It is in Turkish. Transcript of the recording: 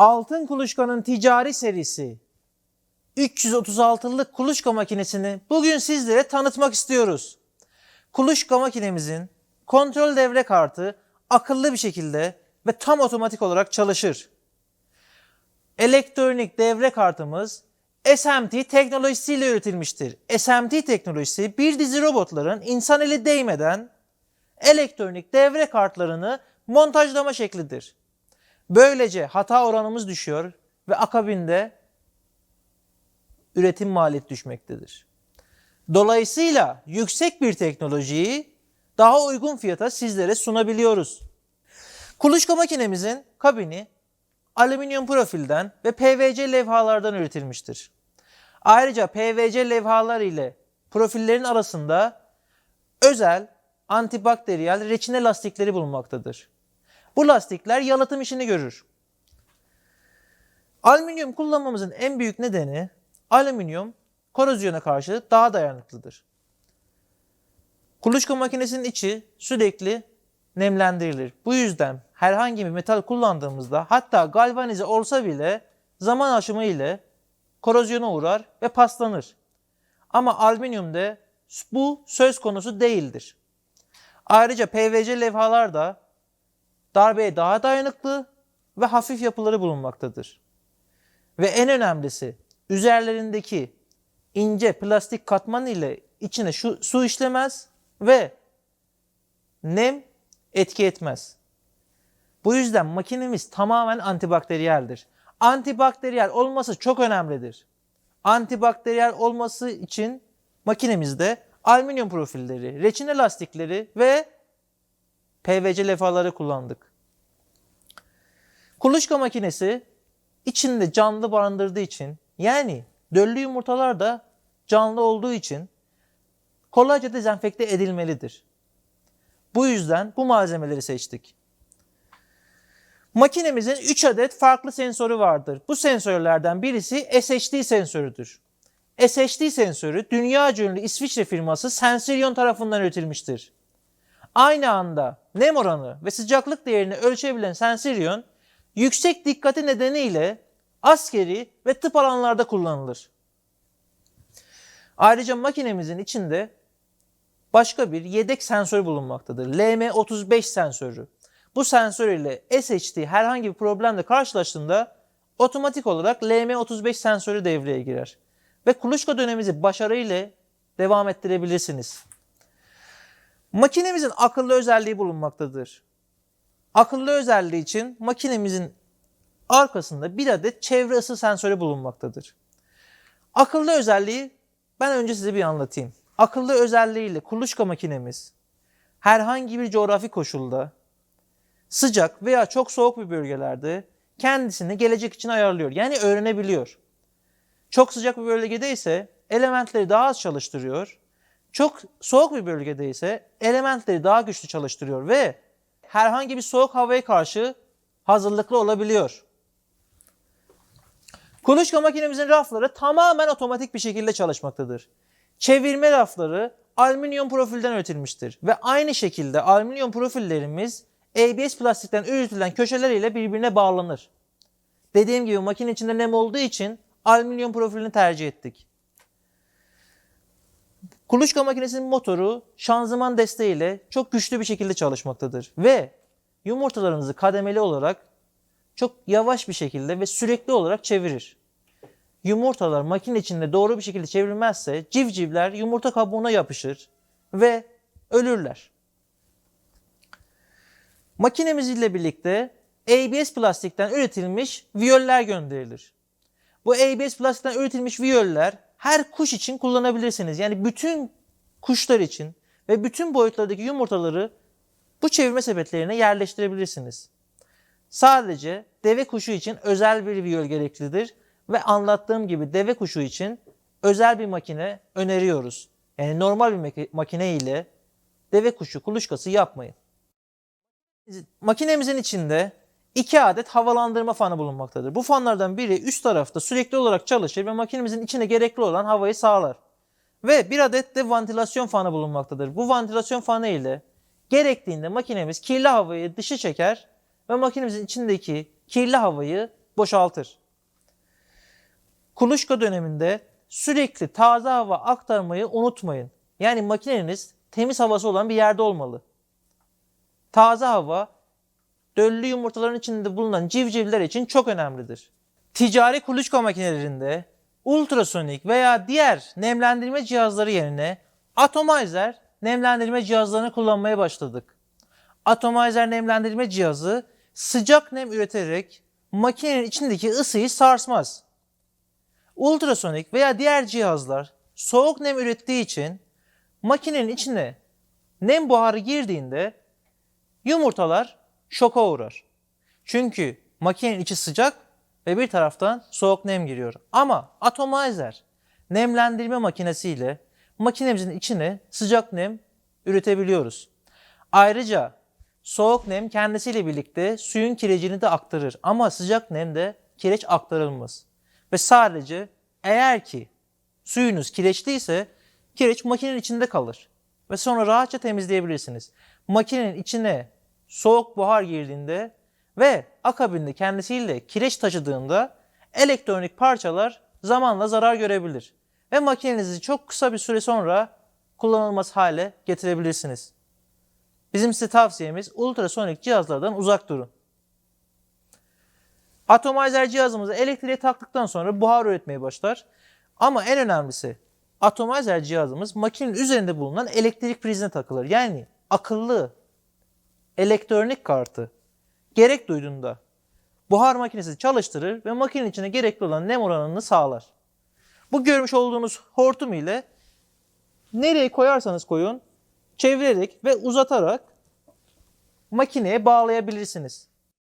Altın Kuluçka'nın ticari serisi 336'lık kuluçka makinesini bugün sizlere tanıtmak istiyoruz. Kuluçka makinemizin kontrol devre kartı akıllı bir şekilde ve tam otomatik olarak çalışır. Elektronik devre kartımız SMT teknolojisiyle üretilmiştir. SMT teknolojisi bir dizi robotların insan eli değmeden elektronik devre kartlarını montajlama şeklidir. Böylece hata oranımız düşüyor ve akabinde üretim maliyeti düşmektedir. Dolayısıyla yüksek bir teknolojiyi daha uygun fiyata sizlere sunabiliyoruz. Kuluçka makinemizin kabini alüminyum profilden ve PVC levhalardan üretilmiştir. Ayrıca PVC levhalar ile profillerin arasında özel antibakteriyel reçine lastikleri bulunmaktadır. Bu lastikler yalıtım işini görür. Alüminyum kullanmamızın en büyük nedeni alüminyum korozyona karşı daha dayanıklıdır. Kuluçka makinesinin içi sürekli nemlendirilir. Bu yüzden herhangi bir metal kullandığımızda hatta galvanize olsa bile zaman aşımı ile korozyona uğrar ve paslanır. Ama alüminyumda bu söz konusu değildir. Ayrıca PVC levhalar da darbeye daha dayanıklı ve hafif yapıları bulunmaktadır. Ve en önemlisi üzerlerindeki ince plastik katman ile içine şu, su işlemez ve nem etki etmez. Bu yüzden makinemiz tamamen antibakteriyeldir. Antibakteriyel olması çok önemlidir. Antibakteriyel olması için makinemizde alüminyum profilleri, reçine lastikleri ve PVC levhaları kullandık. Kuluçka makinesi içinde canlı barındırdığı için yani döllü yumurtalar da canlı olduğu için kolayca dezenfekte edilmelidir. Bu yüzden bu malzemeleri seçtik. Makinemizin 3 adet farklı sensörü vardır. Bu sensörlerden birisi SHD sensörüdür. SHD sensörü dünya ünlü İsviçre firması Sensirion tarafından üretilmiştir. Aynı anda nem oranı ve sıcaklık değerini ölçebilen Sensirion, yüksek dikkati nedeniyle askeri ve tıp alanlarda kullanılır. Ayrıca makinemizin içinde başka bir yedek sensör bulunmaktadır. LM35 sensörü. Bu sensör ile SHD herhangi bir problemle karşılaştığında otomatik olarak LM35 sensörü devreye girer. Ve kuluçka dönemimizi başarıyla devam ettirebilirsiniz. Makinemizin akıllı özelliği bulunmaktadır. Akıllı özelliği için makinemizin arkasında bir adet çevre ısı sensörü bulunmaktadır. Akıllı özelliği ben önce size bir anlatayım. Akıllı özelliğiyle kuluçka makinemiz herhangi bir coğrafi koşulda sıcak veya çok soğuk bir bölgelerde kendisini gelecek için ayarlıyor. Yani öğrenebiliyor. Çok sıcak bir bölgede ise elementleri daha az çalıştırıyor. Çok soğuk bir bölgede ise elementleri daha güçlü çalıştırıyor ve herhangi bir soğuk havaya karşı hazırlıklı olabiliyor. Kuluçka makinemizin rafları tamamen otomatik bir şekilde çalışmaktadır. Çevirme rafları alüminyum profilden üretilmiştir ve aynı şekilde alüminyum profillerimiz ABS plastikten üretilen köşeler ile birbirine bağlanır. Dediğim gibi makine içinde nem olduğu için alüminyum profilini tercih ettik. Kuluçka makinesinin motoru şanzıman desteğiyle çok güçlü bir şekilde çalışmaktadır ve yumurtalarınızı kademeli olarak çok yavaş bir şekilde ve sürekli olarak çevirir. Yumurtalar makine içinde doğru bir şekilde çevrilmezse civcivler yumurta kabuğuna yapışır ve ölürler. Makinemiz ile birlikte ABS plastikten üretilmiş viyoller gönderilir. Bu ABS plastikten üretilmiş viyoller her kuş için kullanabilirsiniz. Yani bütün kuşlar için ve bütün boyutlardaki yumurtaları bu çevirme sepetlerine yerleştirebilirsiniz. Sadece deve kuşu için özel bir viyol gereklidir ve anlattığım gibi deve kuşu için özel bir makine öneriyoruz. Yani normal bir makine ile deve kuşu kuluçkası yapmayın. Makinemizin içinde iki adet havalandırma fanı bulunmaktadır. Bu fanlardan biri üst tarafta sürekli olarak çalışır ve makinemizin içine gerekli olan havayı sağlar. Ve bir adet de ventilasyon fanı bulunmaktadır. Bu ventilasyon fanı ile gerektiğinde makinemiz kirli havayı dışa çeker ve makinemizin içindeki kirli havayı boşaltır. Kuluçka döneminde sürekli taze hava aktarmayı unutmayın. Yani makineniz temiz havası olan bir yerde olmalı. Taze hava döllü yumurtaların içinde bulunan civcivler için çok önemlidir. Ticari kuluçka makinelerinde ultrasonik veya diğer nemlendirme cihazları yerine atomizer nemlendirme cihazlarını kullanmaya başladık. Atomizer nemlendirme cihazı sıcak nem üreterek makinenin içindeki ısıyı sarsmaz. Ultrasonik veya diğer cihazlar soğuk nem ürettiği için makinenin içine nem buharı girdiğinde yumurtalar şoka uğrar. Çünkü makinenin içi sıcak ve bir taraftan soğuk nem giriyor. Ama atomizer nemlendirme makinesiyle makinemizin içine sıcak nem üretebiliyoruz. Ayrıca soğuk nem kendisiyle birlikte suyun kirecini de aktarır ama sıcak nem de kireç aktarılmaz. Ve sadece eğer ki suyunuz kireçliyse kireç makinenin içinde kalır ve sonra rahatça temizleyebilirsiniz. Makinenin içine soğuk buhar girdiğinde ve akabinde kendisiyle kireç taşıdığında elektronik parçalar zamanla zarar görebilir ve makinenizi çok kısa bir süre sonra kullanılmaz hale getirebilirsiniz. Bizim size tavsiyemiz ultrasonik cihazlardan uzak durun. Atomizer cihazımızı elektriğe taktıktan sonra buhar üretmeye başlar. Ama en önemlisi atomizer cihazımız makinenin üzerinde bulunan elektrik prizine takılır. Yani akıllı elektronik kartı gerek duyduğunda buhar makinesi çalıştırır ve makinenin içine gerekli olan nem oranını sağlar. Bu görmüş olduğunuz hortum ile nereye koyarsanız koyun çevirerek ve uzatarak makineye bağlayabilirsiniz.